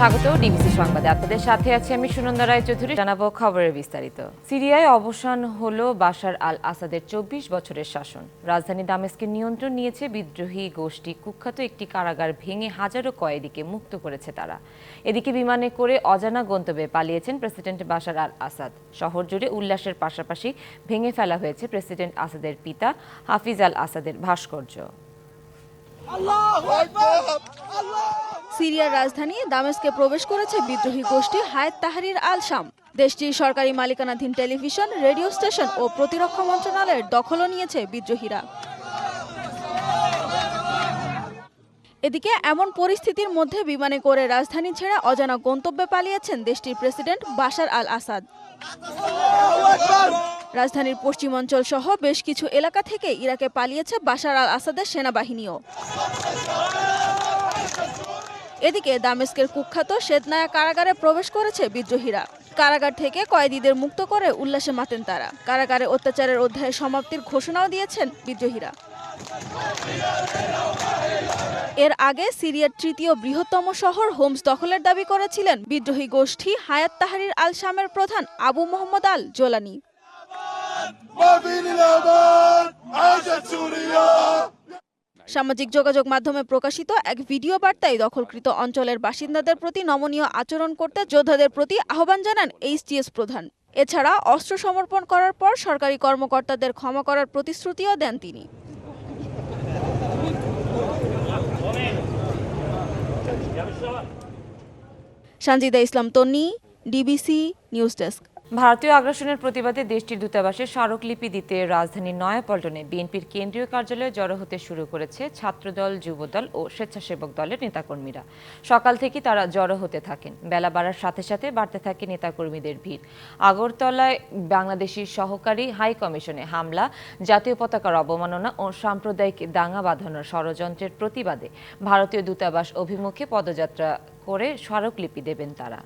স্বাগত, ডিবিসি সংবাদে। আপনাদের সাথে আছি আমি সুনন্দা রায় চৌধুরী জানাব খবরের বিস্তারিত। সিরিয়ায় অবসান হলো বাশার আল আসাদের চব্বিশ বছরের শাসন। রাজধানী দামেস্কের নিয়ন্ত্রণ নিয়েছে বিদ্রোহী গোষ্ঠী। কুখ্যাত একটি কারাগার ভেঙে হাজারো কয়েদিকে মুক্ত করেছে তারা। এদিকে বিমানে করে অজানা গন্তব্যে পালিয়েছেন প্রেসিডেন্ট বাশার আল আসাদ শহর জুড়ে উল্লাসের পাশাপাশি ভেঙে ফেলা হয়েছে প্রেসিডেন্ট আসাদের পিতা হাফিজ আল আসাদের ভাস্কর্য। সিরিয়ার রাজধানী দামেস্কে প্রবেশ করেছে বিদ্রোহী গোষ্ঠী হায়াত তাহারির আল শাম। দেশটির সরকারি মালিকানাধীন টেলিভিশন, রেডিও স্টেশন ও প্রতিরক্ষা মন্ত্রণালয়ের দখলও নিয়েছে বিদ্রোহীরা। এদিকে এমন পরিস্থিতির মধ্যে বিমানে করে রাজধানী ছেড়ে অজানা গন্তব্যে পালিয়েছেন দেশটির প্রেসিডেন্ট বাশার আল আসাদ। রাজধানীর পশ্চিমাঞ্চল সহ বেশ কিছু এলাকা থেকে ইরাকে পালিয়েছে বাশার আল আসাদের সেনাবাহিনীও। এদিকে দামেস্কের কুখ্যাত শ্বেতনায়া কারাগারে প্রবেশ করেছে বিদ্রোহীরা। কারাগার থেকে কয়েদিদের মুক্ত করে উল্লাসে মাতেন তারা। কারাগারে অত্যাচারের অধ্যায়ের সমাপ্তির ঘোষণাও দিয়েছেন বিদ্রোহীরা। এর আগে সিরিয়ার তৃতীয় বৃহত্তম শহর হোমস দখলের দাবি করেছিলেন বিদ্রোহী গোষ্ঠী হায়াত তাহারির আল শামের প্রধান আবু মোহাম্মদ আল জোলানি সামাজিক যোগাযোগ মাধ্যমে প্রকাশিত এক ভিডিও বার্তায় দখলকৃত অঞ্চলের বাসিন্দাদের প্রতি নমনীয় আচরণ করতে যোদ্ধাদের প্রতি আহ্বান জানান এইচটিএস প্রধান। এছাড়া অস্ত্র সমর্পণ করার পর সরকারি কর্মকর্তাদের ক্ষমা করার প্রতিশ্রুতিও দেন তিনি। Sanjida Islam Tonni DBC news desk. ভারতীয় আগ্রাসনের প্রতিবাদে দেশটির দূতাবাসে স্মারকলিপি দিতে রাজধানীর নয়াপল্টনে বিএনপির কেন্দ্রীয় কার্যালয়ে জড়ো হতে শুরু করেছে ছাত্রদল, যুবদল ও স্বেচ্ছাসেবক দলের নেতাকর্মীরা। সকাল থেকে তারা জড়ো হতে থাকেন। বেলা বাড়ার সাথে সাথে বাড়তে থাকে নেতাকর্মীদের ভিড়। আগরতলায় বাংলাদেশি সহকারী হাই কমিশনে হামলা, জাতীয় পতাকার অবমাননা ও সাম্প্রদায়িক দাঙ্গা বাঁধানোর ষড়যন্ত্রের প্রতিবাদে ভারতীয় দূতাবাস অভিমুখে পদযাত্রা করে স্মারকলিপি দেবেন তারা।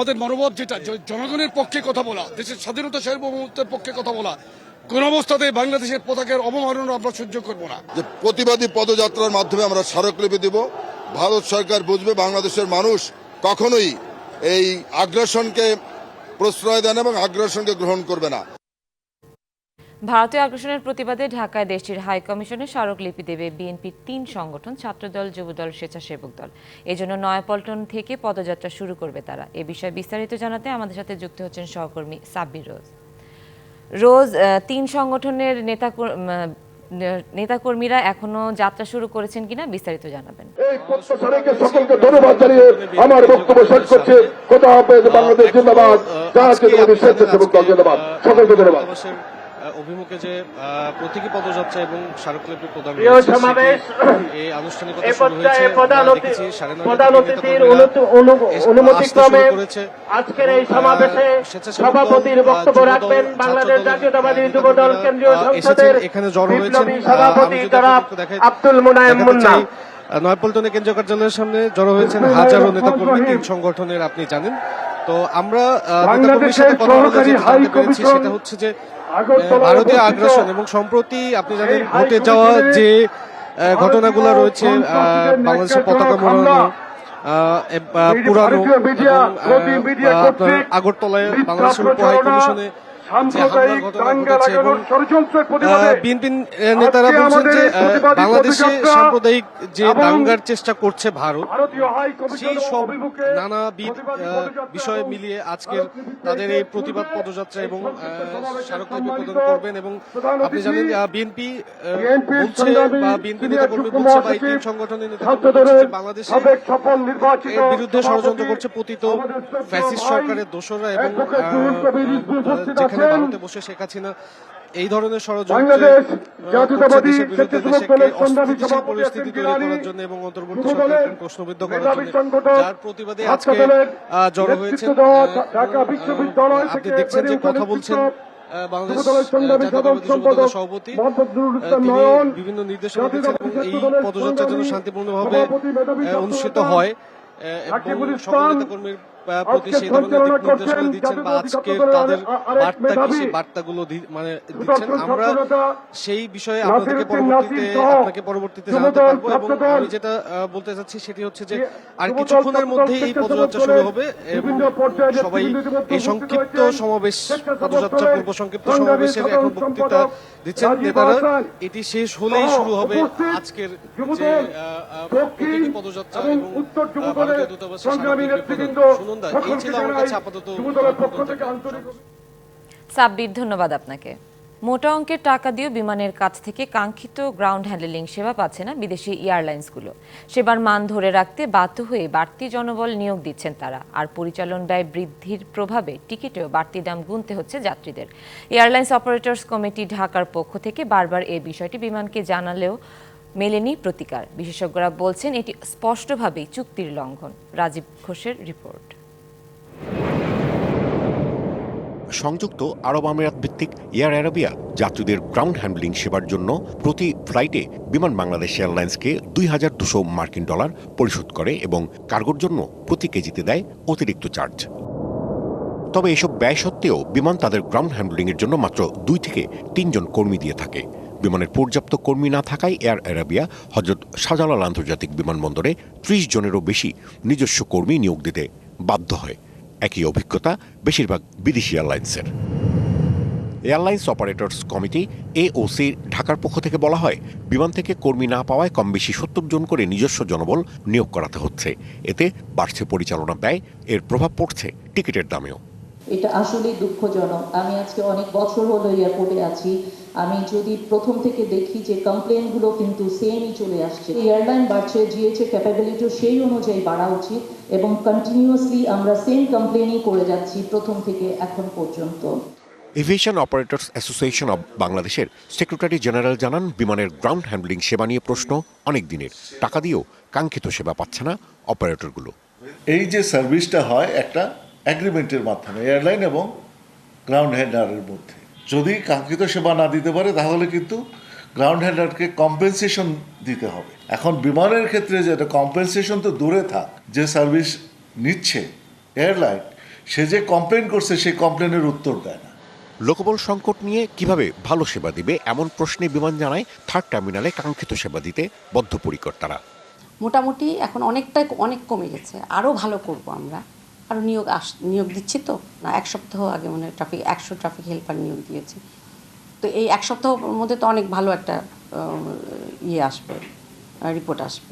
আমাদের মনোভাব যেটা জনগণের পক্ষে কথা বলা, দেশের স্বাধীনতা সার্বভৌমত্বের পক্ষে কথা বলা, কোন অবস্থাতে বাংলাদেশের পতাকার অবমাননা আমরা সহ্য করব না। যে প্রতিবাদী পদযাত্রার মাধ্যমে আমরা স্মারকলিপি দিব, ভারত সরকার বুঝবে বাংলাদেশের মানুষ কখনোই এই আগ্রাসনকে প্রশ্রয় দেন এবং আগ্রাসনকে গ্রহণ করবে না। ভারতীয় আগ্রাসনের প্রতিবাদে ঢাকায় দেশটির হাই কমিশনে স্মারকলিপি দেবে বিএনপির তিন সংগঠন ছাত্রদল যুবদল স্বেচ্ছাসেবক দল। এজন্য নয়াপল্টন থেকে পদযাত্রা শুরু করবে তারা। এ বিষয়ে বিস্তারিত জানাতে আমাদের সাথে যুক্ত হচ্ছেন সহকর্মী সাব্বির রোজ। রোজ তিন সংগঠনের নেতা নেতাকর্মীরা এখনও যাত্রা শুরু করেছেন কিনা বিস্তারিত জানাবেন। এই প্রত্যাশা সকলকে ধন্যবাদ জানিয়ে আমার বক্তব্য শেষ করছে। কোথা হবে বাংলাদেশ জিন্দাবাদ। জাতীয়তাবাদী স্বেচ্ছাসেবক দল জিন্দাবাদ। সকলকে ধন্যবাদ। অভিমুখে যে প্রতীকী পদযাত্রা এবং স্মারকলিপি প্রদান এই আনুষ্ঠানিকতা শুরু হয়েছে দেখেছি সাড়ে। আজকের এই সমাবেশে সভাপতির বক্তব্য রাখবেন বাংলাদেশ জাতীয়তাবাদী যুবদল নেতাকর্মীরা, কেন্দ্রীয় সংসদের এখানে জড়ো আহ, সভাপতি জনাব আব্দুল মুনায়েম মুন্না নয়াপল্টনে কেন্দ্রীয় কার্যালয়ের সামনে জড়ো হয়েছেন হাজারো নেতাকর্মী তিন সংগঠনের আপনি জানেন তো আমরা সহকারী হাই কমিশন সেটা হচ্ছে যে ভারতীয় আগ্রাসন এবং সম্প্রতি আপনি জানেন ঘটে যাওয়া যে ঘটনাগুলো রয়েছে বাংলাদেশের পতাকা মোড়ানো পুরানো আগরতলায় বাংলাদেশের উপ হাই কমিশনে সাম্প্রদায়িক ঘটনা দাঙ্গা লাগানোর ষড়যন্ত্রের প্রতিবাদে বিএনপি নেতারা বলছেন যে বাংলাদেশে সাম্প্রদায়িক দাঙ্গার চেষ্টা করছে ভারত সেই সব নানাবিধ বিষয় মিলিয়ে আজকের তাদের এই প্রতিবাদ পদযাত্রা এবং স্মারকলিপি প্রদান করবেন এবং আপনি জানেন বিএনপি বলছে বা বিএনপি সিনিয়র নেতাকর্মী বলছে বা এই তিন সংগঠনের বলছে বাংলাদেশে বিরুদ্ধে ষড়যন্ত্র করছে পতিত ফ্যাসিস্ট সরকারের দোসররা এবং যেখানে আছেন। ভারতে বসে শেখ হাসিনা এই ধরনের পরিস্থিতি তৈরি করার জন্য এবং অন্তর্বর্তী সরকারকে প্রশ্নবিদ্ধ করার জন্য যার প্রতিবাদে আজকে জড়ো আপনি দেখছেন যে কথা বলছেন সভাপতি বিভিন্ন নির্দেশনা এই পদযাত্রা যেন শান্তিপূর্ণভাবে অনুষ্ঠিত হয় আহ, এবং সকল নেতাকর্মীর আহ, প্রতি সেই ধরনের দিক নির্দেশনা দিচ্ছেন বা আজকের তাদের বার্তা কি সেই বার্তাগুলো মানে দিচ্ছেন? আমরা সেই বিষয়ে আপনাদেরকে পরবর্তীতে আপনাকে পরবর্তীতে জানাতে পারব এবং আমি যেটা বলতে চাচ্ছি সেটি হচ্ছে যে আর কিছুক্ষণের মধ্যে এই পদযাত্রা শুরু হবে সবাই এই সংক্ষিপ্ত সমাবেশ পদযাত্রা পূর্ব সংক্ষিপ্ত সমাবেশের এখন বক্তৃতা দিচ্ছেন নেতারা। এটি শেষ হলেই শুরু হবে আজকের যে পদযাত্রা এবং ভারতীয় দূতাবাসের সাংবাদিকদের এই ছিল আমার কাছে আপাতত সাব্বির ধন্যবাদ আপনাকে। মোটা অঙ্কের টাকা দিয়েও বিমানের কাছ থেকে কাঙ্ক্ষিত গ্রাউন্ড হ্যান্ডেলিং সেবা পাচ্ছে না বিদেশি এয়ারলাইন্সগুলো। সেবার মান ধরে রাখতে বাধ্য হয়ে বাড়তি জনবল নিয়োগ দিচ্ছেন তারা। আর পরিচালন ব্যয় বৃদ্ধির প্রভাবে টিকিটেও বাড়তি দাম গুনতে হচ্ছে যাত্রীদের। এয়ারলাইন্স অপারেটর্স কমিটি ঢাকার পক্ষ থেকে বারবার এই বিষয়টি বিমানকে জানালেও মেলেনি প্রতিকার। বিশেষজ্ঞরা বলছেন এটি স্পষ্টভাবেই চুক্তির লঙ্ঘন। রাজীব ঘোষের রিপোর্ট। সংযুক্ত আরব আমিরাত ভিত্তিক এয়ার অ্যারাবিয়া যাত্রীদের গ্রাউন্ড হ্যান্ডলিং সেবার জন্য প্রতি ফ্লাইটে বিমান বাংলাদেশ এয়ারলাইন্সকে দুই হাজার দুশো মার্কিন ডলার পরিশোধ করে এবং কার্গোর জন্য প্রতি কেজিতে দেয় অতিরিক্ত চার্জ। তবে এসব ব্যয় সত্ত্বেও বিমান তাদের গ্রাউন্ড হ্যান্ডলিংয়ের জন্য মাত্র দুই থেকে তিনজন কর্মী দিয়ে থাকে। বিমানের পর্যাপ্ত কর্মী না থাকায় এয়ার অ্যারাবিয়া, হজরত শাহজালাল আন্তর্জাতিক বিমানবন্দরে ত্রিশ জনেরও বেশি নিজস্ব কর্মী নিয়োগ দিতে বাধ্য হয়। একই অভিজ্ঞতা বেশিরভাগ বিদেশি এয়ারলাইন্সের। এয়ারলাইন্স অপারেটর্স কমিটি এওসি ঢাকার পক্ষ থেকে বলা হয়, বিমান থেকে কর্মী না পাওয়ায় কম বেশি সত্তর জন করে নিজস্ব জনবল নিয়োগ করাতে হচ্ছে। এতে বাড়ছে পরিচালনা ব্যয়, এর প্রভাব পড়ছে টিকিটের দামেও। এটা আসলেই দুঃখজনক। আমি আজকে অনেক বছর হলো এয়ারপোর্টে আছি। আমি যদি প্রথম থেকে দেখি যে কমপ্লেনগুলো কিন্তু সেমই চলে আসছে এয়ারলাইন বাড়ছে জিএইচ এর ক্যাপাবিলিটিও সেই অনুযায়ী বাড়া উচিত এবং কন্টিনিউয়াসলি আমরা সেম কমপ্লেনই করে যাচ্ছি প্রথম থেকে এখন পর্যন্ত। এভিয়েশন অপারেটর্স অ্যাসোসিয়েশন অব বাংলাদেশের সেক্রেটারি জেনারেল জানান বিমানের গ্রাউন্ড হ্যান্ডলিং সেবা নিয়ে প্রশ্ন অনেক দিনের। টাকা দিয়েও কাঙ্ক্ষিত সেবা পাচ্ছে না অপারেটরগুলো এই যে সার্ভিসটা হয় একটা অ্যাগ্রিমেন্টের মাধ্যমে এয়ারলাইন এবং গ্রাউন্ড হ্যান্ডারের মধ্যে। যদি কাঙ্ক্ষিত সেবা না দিতে পারে তাহলে কিন্তু গ্রাউন্ড হ্যান্ডারকে কম্পেনসেশন দিতে হবে। এখন বিমানের ক্ষেত্রে যেটা কম্পেনসেশন তো দূরে থাক যে সার্ভিস নিচ্ছে এয়ারলাইন সে যে কমপ্লেন করছে সেই কমপ্লেনের উত্তর দেয় না। লোকবল সংকট নিয়ে কীভাবে ভালো সেবা দিবে এমন প্রশ্নে বিমান জানায় থার্ড টার্মিনালে কাঙ্ক্ষিত সেবা দিতে বদ্ধপরিকর তারা। মোটামুটি এখন অনেকটাই অনেক কমে গেছে আরও ভালো করব আমরা। আরও নিয়োগ আস, নিয়োগ দিচ্ছি তো? না, এক সপ্তাহ আগে মানে ট্রাফিক একশো ট্রাফিক হেল্পার নিয়োগ দিয়েছি। তো এই এক সপ্তাহের মধ্যে তো অনেক ভালো একটা ইয়ে আসবে রিপোর্ট আসবে।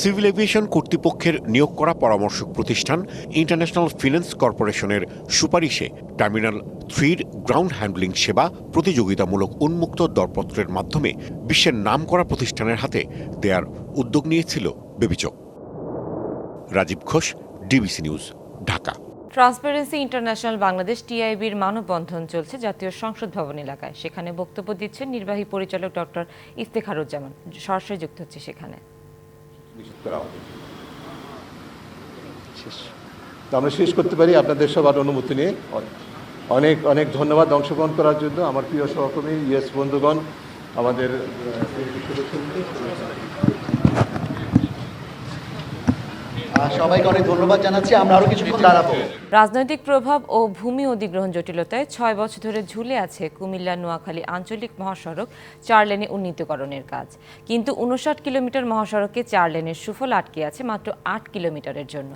সিভিল এভিয়েশন কর্তৃপক্ষের নিয়োগ করা পরামর্শক প্রতিষ্ঠান ইন্টারন্যাশনাল ফিন্যান্স কর্পোরেশনের সুপারিশে টার্মিনাল থ্রির গ্রাউন্ড হ্যান্ডলিং সেবা প্রতিযোগিতামূলক উন্মুক্ত দরপত্রের মাধ্যমে বিশ্বের নামকরা প্রতিষ্ঠানের হাতে দেয়ার উদ্যোগ নিয়েছিল বেবিচক। Rajib Ghosh DBC news Dhaka. Transparency international Bangladesh টিআইবির মানববন্ধন চলছে জাতীয় সংসদ ভবন এলাকায়। সেখানে বক্তব্য দিচ্ছেন নির্বাহী পরিচালক ডক্টর ইফতেখারুজ্জামান। সরাসরি যুক্ত হচ্ছে সেখানে। তো আমরা শেষ করতে পারি। আপনাদের সবার অনুমতি নিয়ে অনেক অনেক ধন্যবাদ অংশগ্রহণ করার জন্য। আমার প্রিয় সহকর্মী ইয়েস বন্ধুগণ আমাদের রাজনৈতিক প্রভাব ও ভূমি অধিগ্রহণ জটিলতায় ছয় বছর ধরে ঝুলে আছে কুমিল্লা, নোয়াখালী আঞ্চলিক মহাসড়ক চার লেনে উন্নীতকরণের কাজ। কিন্তু উনষাট কিলোমিটার মহাসড়কে চার লেনের সুফল আটকে আছে মাত্র আট কিলোমিটারের জন্য।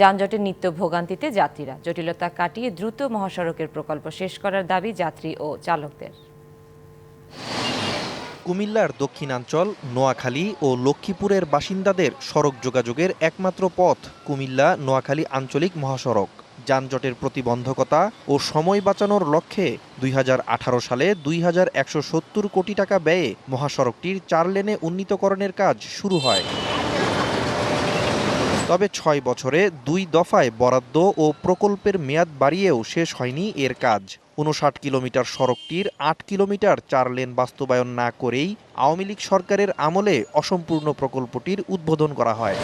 যানজটের নিত্য ভোগান্তিতে যাত্রীরা। জটিলতা কাটিয়ে দ্রুত মহাসড়কের প্রকল্প শেষ করার দাবি যাত্রী ও চালকদের। কুমিল্লার দক্ষিণাঞ্চল, নোয়াখালী ও লক্ষ্মীপুরের বাসিন্দাদের সড়ক যোগাযোগের একমাত্র পথ কুমিল্লা নোয়াখালী আঞ্চলিক মহাসড়ক। যানজটের প্রতিবন্ধকতা ও সময় বাঁচানোর লক্ষ্যে দুই হাজার আঠারো সালে দুই হাজার একশো সত্তর কোটি টাকা ব্যয়ে মহাসড়কটির চার লেনে উন্নীতকরণের কাজ শুরু হয়। তবে ছয় বছরে দুই দফায় বরাদ্দ ও প্রকল্পের মেয়াদ বাড়িয়েও শেষ হয়নি এর কাজ। উনষাট কিলোমিটার সড়কটির আট কিলোমিটার চার লেন বাস্তবায়ন না করেই আওয়ামী লীগ সরকারের আমলে অসম্পূর্ণ প্রকল্পটির উদ্বোধন করা হয়।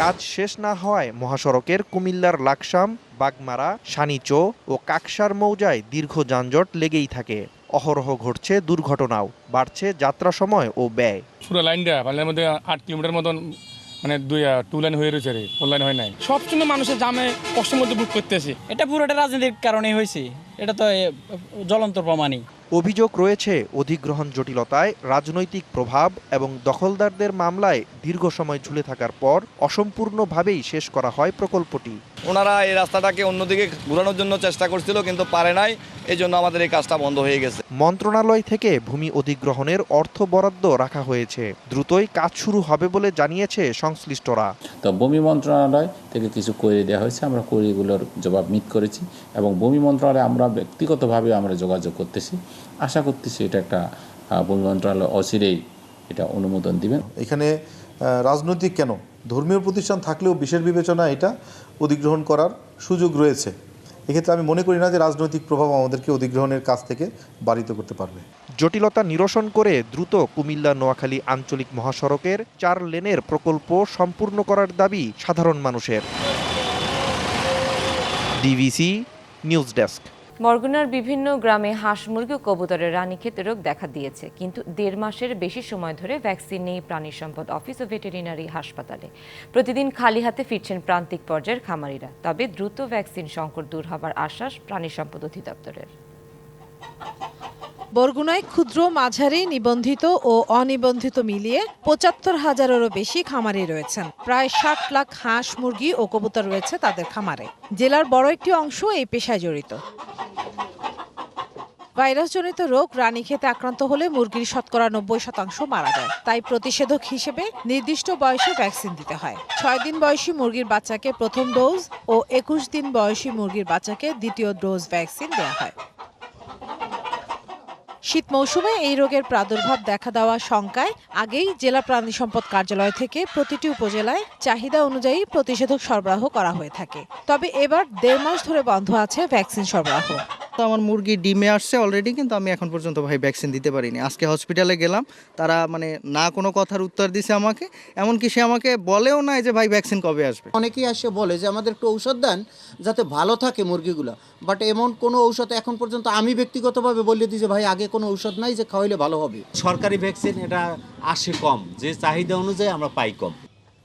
কাজ শেষ না হওয়ায় মহাসড়কের কুমিল্লার লাকসাম, বাগমারা সানিচো ও কাকসার মৌজায় দীর্ঘ যানজট লেগেই থাকে। অহরহ ঘটছে দুর্ঘটনাও, বাড়ছে যাত্রা সময় ও ব্যয়। পুরো লাইনটা লাইনের মধ্যে আট কিলোমিটার মতন মানে দুই টু লাইন হয়ে রয়েছে রে ফোর লাইন হয় নাই। সবসময় মানুষের জামে কষ্টের মধ্যে বুক করতেছে। এটা পুরোটা রাজনীতির কারণে হয়েছে। এটা তো এ, জ্বলন্ত প্রমাণই। অভিযোগ রয়েছে অধিগ্রহণ জটিলতায় রাজনৈতিক প্রভাব এবং দখলদারদের মামলায় দীর্ঘ সময় ঝুলে থাকার পর অসম্পূর্ণভাবেই শেষ করা হয় প্রকল্পটি। ওনারা এই রাস্তাটাকে অন্যদিকে ঘোরানোর জন্য চেষ্টা করছিল কিন্তু পারে নাই। এই জন্য আমাদের এই কাজটা বন্ধ হয়ে গেছে। মন্ত্রণালয় থেকে ভূমি অধিগ্রহণের অর্থ বরাদ্দ রাখা হয়েছে। দ্রুতই কাজ শুরু হবে বলে জানিয়েছে সংশ্লিষ্টরা। তো ভূমি মন্ত্রণালয় থেকে কিছু কোয়েরি দেওয়া হয়েছে আমরা কোয়েরিগুলোর জবাব মিট করেছি এবং ভূমি মন্ত্রণালয়ে আমরা ব্যক্তিগতভাবে আমরা যোগাযোগ করতেছি। আশা করতেছি এটা একটা ভূমি মন্ত্রণালয় অচিরেই এটা অনুমোদন দিবেন। এখানে রাজনৈতিক কেন? ধর্মীয় প্রতিষ্ঠান থাকলেও বিশেষ বিবেচনা এটা অধিগ্রহণ করার সুযোগ রয়েছে। এক্ষেত্রে আমি মনে করি না যে রাজনৈতিক প্রভাব আমাদেরকে অধিগ্রহণের কাছ থেকে বাড়িত করতে পারবে। জটিলতা নিরসন করে দ্রুত কুমিল্লা নোয়াখালী আঞ্চলিক মহাসড়কের চার লেনের প্রকল্প সম্পূর্ণ করার দাবি সাধারণ মানুষের। DBC news desk. বরগুনার বিভিন্ন গ্রামে হাঁস মুরগি ও কবুতরের রানীক্ষেতে রোগ দেখা দিয়েছে। কিন্তু দেড় মাসের বেশি সময় ধরে ভ্যাকসিন নেই প্রাণী সম্পদ অফিস ও ভেটেরিনারি হাসপাতালে। প্রতিদিন খালি হাতে ফিরছেন প্রান্তিক পর্যায়ের খামারিরা। তবে দ্রুত ভ্যাকসিন সংকট দূর হবার আশ্বাস প্রাণী সম্পদ অধিদপ্তরের। বরগুনায় ক্ষুদ্র মাঝারি, নিবন্ধিত ও অনিবন্ধিত মিলিয়ে পঁচাত্তর হাজারেরও বেশি খামারি রয়েছেন। প্রায় ষাট লাখ হাঁস, মুরগি ও কবুতর রয়েছে তাদের খামারে। জেলার বড় একটি অংশ এই পেশায় জড়িত। ভাইরাসজনিত রোগ রানীক্ষেতে আক্রান্ত হলে মুরগির শতকরা নব্বই শতাংশ মারা যায়। তাই প্রতিষেধক হিসেবে নির্দিষ্ট বয়সে ভ্যাকসিন দিতে হয়। ছয় দিন বয়সী মুরগির বাচ্চাকে প্রথম ডোজ ও একুশ দিন বয়সী মুরগির বাচ্চাকে দ্বিতীয় ডোজ ভ্যাকসিন দেওয়া হয়। শীত মৌসুমে এই রোগের প্রাদুর্ভাব দেখা দেওয়া শঙ্কায় আগেই জেলা প্রাণী সম্পদ কার্যালয় থেকে প্রতিটি উপজেলায় চাহিদা অনুযায়ী প্রতিষেধক সরবরাহ করা হয়ে থাকে। তবে এবার দেড় মাস ধরে বন্ধ আছে ভ্যাকসিন সরবরাহ। তো আমার মুরগি ডিমে আসছে অলরেডি কিন্তু আমি এখন পর্যন্ত ভাই ভ্যাকসিন দিতে পারিনি। আজকে হসপিটালে গেলাম তারা মানে না কোনো কথার উত্তর দিছে আমাকে এমনকি সে আমাকে বলেও নাই যে ভাই ভ্যাকসিন কবে আসবে। অনেকেই এসে বলে যে আমাদের একটু ঔষধ দেন যাতে ভালো থাকে মুরগিগুলো। বাট এমন কোনো ঔষধ এখন পর্যন্ত আমি ব্যক্তিগতভাবে বলে দিই যে ভাই আগে কোনো ঔষধ নাই যে খাওয়াইলে ভালো হবে। সরকারি ভ্যাকসিন এটা আসে কম যে চাহিদা অনুযায়ী আমরা পাই কম।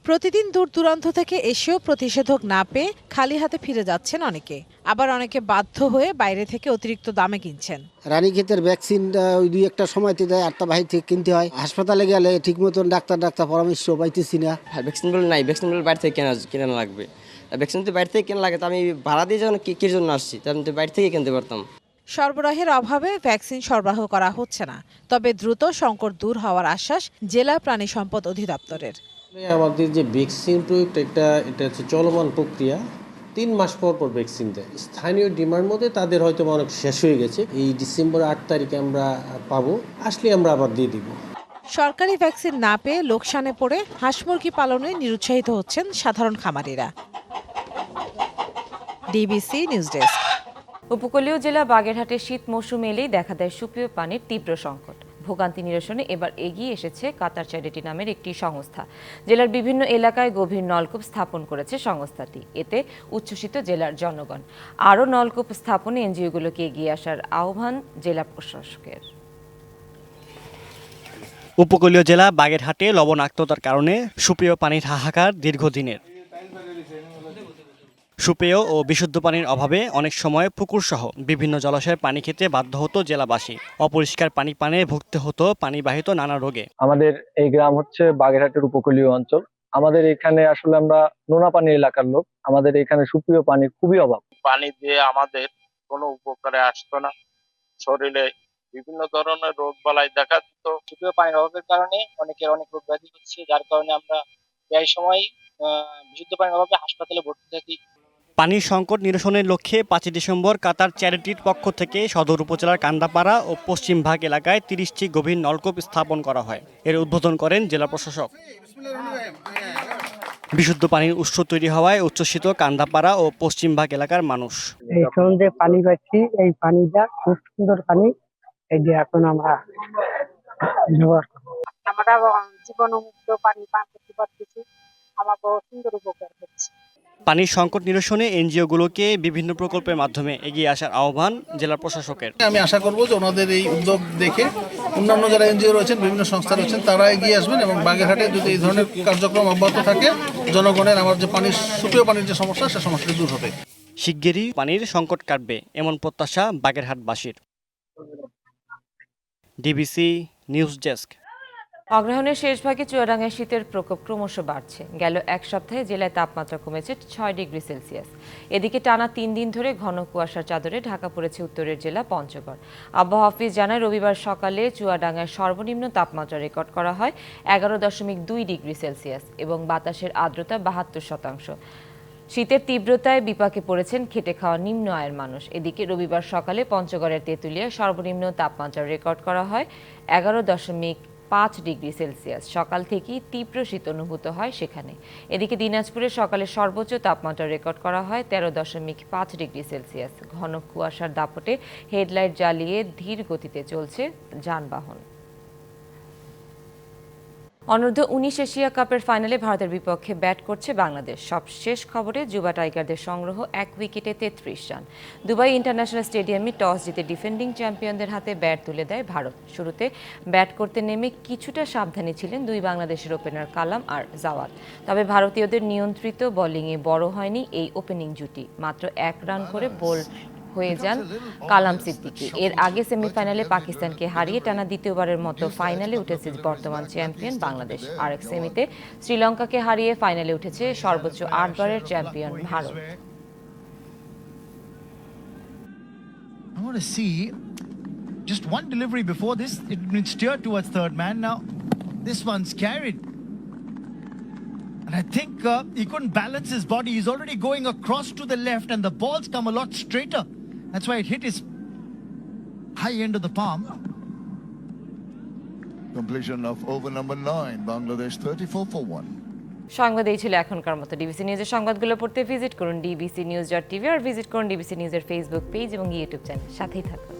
প্রতিদিন দূর দূরান্ত থেকে এসেও প্রতিষেধক না পেয়ে খালি হাতে ফিরে যাচ্ছেন অনেকে। আবার অনেকে বাধ্য হয়ে বাইরে থেকে অতিরিক্ত দামে কিনছেন। রানীক্ষেতের ভ্যাকসিন ওই দুই একটা সময়তে দেয় আটটা বাহির থেকে কিনতে হয়। হাসপাতালে গেলে ঠিক মতন ডাক্তার ডাক্তার পরামর্শ পাইতেছি না। ভ্যাকসিনগুলো নাই ভ্যাকসিনগুলো বাইরে থেকে কেনা কেনা লাগবে। ভ্যাকসিন তো বাইরে থেকে কেনা লাগে তো আমি ভাড়া দিয়ে যখন কি কির জন্য আসছি? তো আমি তো বাইরে থেকে কিনতে পারতাম। সরবরাহের অভাবে ভ্যাকসিন সরবরাহ করা হচ্ছে না। তবে দ্রুত সংকট দূর হওয়ার আশ্বাস জেলা প্রাণী সম্পদ অধিদপ্তরের। আমাদের যে ভ্যাকসিন প্রয়োগটা এটা এটা হচ্ছে চলমান প্রক্রিয়া। তিন মাস পর পর ভ্যাকসিন দেয়। স্থানীয় ডিমান্ড মধ্যে তাদের হয়তো অনেক শেষ হয়ে গেছে। এই ডিসেম্বর আট তারিখে আমরা পাবো। আসলে আমরা আবার দিয়ে দিব। সরকারি ভ্যাকসিন না পেয়ে লোকসানে পড়ে হাঁস মুরগি পালনে নিরুৎসাহিত হচ্ছেন সাধারণ খামারিরা। DBC news desk. উপকূলীয় জেলা বাগেরহাটে শীত মৌসুম এলেই দেখা দেয় সুপ্রিয় পানির তীব্র সংকট। ভোগান্তি নিরসনে এবার এগিয়ে এসেছে কাতার চ্যারিটি নামের একটি সংস্থা। জেলার বিভিন্ন এলাকায় গভীর নলকূপ স্থাপন করেছে সংস্থাটি। এতে উচ্ছ্বসিত জেলার জনগণ। আরও নলকূপ স্থাপনে এনজিওগুলোকে এগিয়ে আসার আহ্বান জেলা প্রশাসকের। উপকূলীয় জেলা বাগেরহাটে লবণাক্ততার কারণে সুপ্রিয় পানির হাহাকার দীর্ঘদিনের। সুপেয় ও বিশুদ্ধ পানির অভাবে অনেক সময় পুকুরসহ বিভিন্ন জলাশয়ের পানি খেতে বাধ্য হতো জেলাবাসী। অপরিষ্কার পানি পানে ভুগতে হতো পানিবাহিত নানা রোগে। আমাদের এই গ্রাম হচ্ছে বাগেরহাটের উপকূলীয় অঞ্চল। আমাদের এখানে আসলে আমরা নোনা পানি এলাকার লোক। আমাদের এখানে সুপ্রিয় পানির খুবই অভাব। পানি দিয়ে আমাদের কোনো উপকারে আসতো না। শরীরে বিভিন্ন ধরনের রোগ বালাই দেখা দিত। সুপ্রিয় পানির অভাবের কারণে অনেকের অনেক রোগ ব্যাধি হচ্ছে। যার কারণে আমরা প্রায় সময় বিশুদ্ধ পানির অভাবে হাসপাতালে ভর্তি থাকি। পানির সংকট নিরসনের লক্ষ্যে পাঁচই ডিসেম্বর কাতার চ্যারিটির পক্ষ থেকে সদর উপজেলার কান্দাপাড়া ও পশ্চিমভাগ এলাকায় তিরিশটি গভীর নলকূপ স্থাপন করা হয়। এর উদ্বোধন করেন জেলা প্রশাসক। বিশুদ্ধ পানির উৎস তৈরি হওয়ায় উচ্ছ্বসিত কান্দাপাড়া ও পশ্চিমভাগ এলাকার মানুষ। এখন যে পানি পাচ্ছি এই পানিটা খুব সুন্দর পানি এই যে এখন আমরা আমরা জীবনমুক্ত পানি পান করতে পারতেছি। আমাকে সুন্দর উপকার হচ্ছে। পানির সংকট নিরসনে এনজিওগুলোকে বিভিন্ন প্রকল্পের মাধ্যমে এগিয়ে আসার আহ্বান জেলা প্রশাসকের। আমি আশা করব যে ওনাদের এই উদ্যোগ দেখে অন্যান্য যারা এনজিও রয়েছেন বিভিন্ন সংস্থা রয়েছেন তারা এগিয়ে আসবেন এবং বাগেরহাটে যদি এই ধরনের কার্যক্রম অব্যাহত থাকে জনগণের আমার যে পানির সুপেয় পানির যে সমস্যা সে সমস্যাটি দূর হবে। শিগগিরই পানির সংকট কাটবে এমন প্রত্যাশা বাগেরহাটবাসীর। DBC news desk. অগ্রহণের শেষ ভাগে চুয়াডাঙ্গায় শীতের প্রকোপ ক্রমশ বাড়ছে। গেল এক সপ্তাহে জেলায় তাপমাত্রা কমেছে ছয় ডিগ্রি সেলসিয়াস। এদিকে টানা তিন দিন ধরে ঘন কুয়াশার চাদরে ঢাকা পড়েছে উত্তরের জেলা পঞ্চগড়। আবহাওয়া অফিস জানায়, রবিবার সকালে চুয়াডাঙ্গায় সর্বনিম্ন তাপমাত্রা রেকর্ড করা হয় এগারো দশমিক দুই ডিগ্রি সেলসিয়াস এবং বাতাসের আর্দ্রতা বাহাত্তর শতাংশ। শীতের তীব্রতায় বিপাকে পড়েছেন খেটে খাওয়া নিম্ন আয়ের মানুষ। এদিকে রবিবার সকালে পঞ্চগড়ের তেঁতুলিয়ায় সর্বনিম্ন তাপমাত্রা রেকর্ড করা হয় এগারো দশমিক পাঁচ ডিগ্রি সেলসিয়াস। সকাল থেকেই তীব্র শীত অনুভূত হয় সেখানে। এদিকে দিনাজপুরে সকালে সর্বোচ্চ তাপমাত্রা রেকর্ড করা হয় তেরো দশমিক পাঁচ ডিগ্রি সেলসিয়াস। ঘন কুয়াশার দাপটে হেডলাইট জ্বালিয়ে ধীর গতিতে চলছে যানবাহন। অনূর্ধ্ব উনিশ এশিয়া কাপের ফাইনালে ভারতের বিপক্ষে ব্যাট করছে বাংলাদেশ। সব শেষ খবরে যুবা টাইগারদের সংগ্রহ এক উইকেটে তেত্রিশ রান। দুবাই ইন্টারন্যাশনাল স্টেডিয়ামে টস জিতে ডিফেন্ডিং চ্যাম্পিয়নদের হাতে ব্যাট তুলে দেয় ভারত। শুরুতে ব্যাট করতে নেমে কিছুটা সাবধানী ছিলেন দুই বাংলাদেশের ওপেনার কালাম আর জাওয়াত তবে ভারতীয়দের নিয়ন্ত্রিত বোলিংয়ে বড় হয়নি এই ওপেনিং জুটি। মাত্র এক রান করে বোল হয়ে যান কালাম সিদ্দিকী এর আগে সেমিফাইনালে পাকিস্তানকে হারিয়ে টানা দ্বিতীয়বারের মতো ফাইনালে উঠেছে বর্তমান চ্যাম্পিয়ন বাংলাদেশ আর এক সেমিতে শ্রীলঙ্কাকে হারিয়ে ফাইনালে উঠেছে সর্বোচ্চ আটবারের champion Bharat I want to see just one delivery before this. It been steered towards third man. Now, this one's carried. And I think uh, he couldn't balance his body. He's already going across to the left, and the ball's come a lot straighter. That's why it hit his high end of the palm. Completion of over number nine, Bangladesh 34 for one. সংবাদ এই ছিল এখনকার মতো DBC নিউজের সংবাদগুলো পড়তে visit করুন DBC news dot TV আর visit করুন ডিবিসি নিউজের ফেসবুক পেজ এবং ইউটিউব চ্যানেল সাথেই থাকুন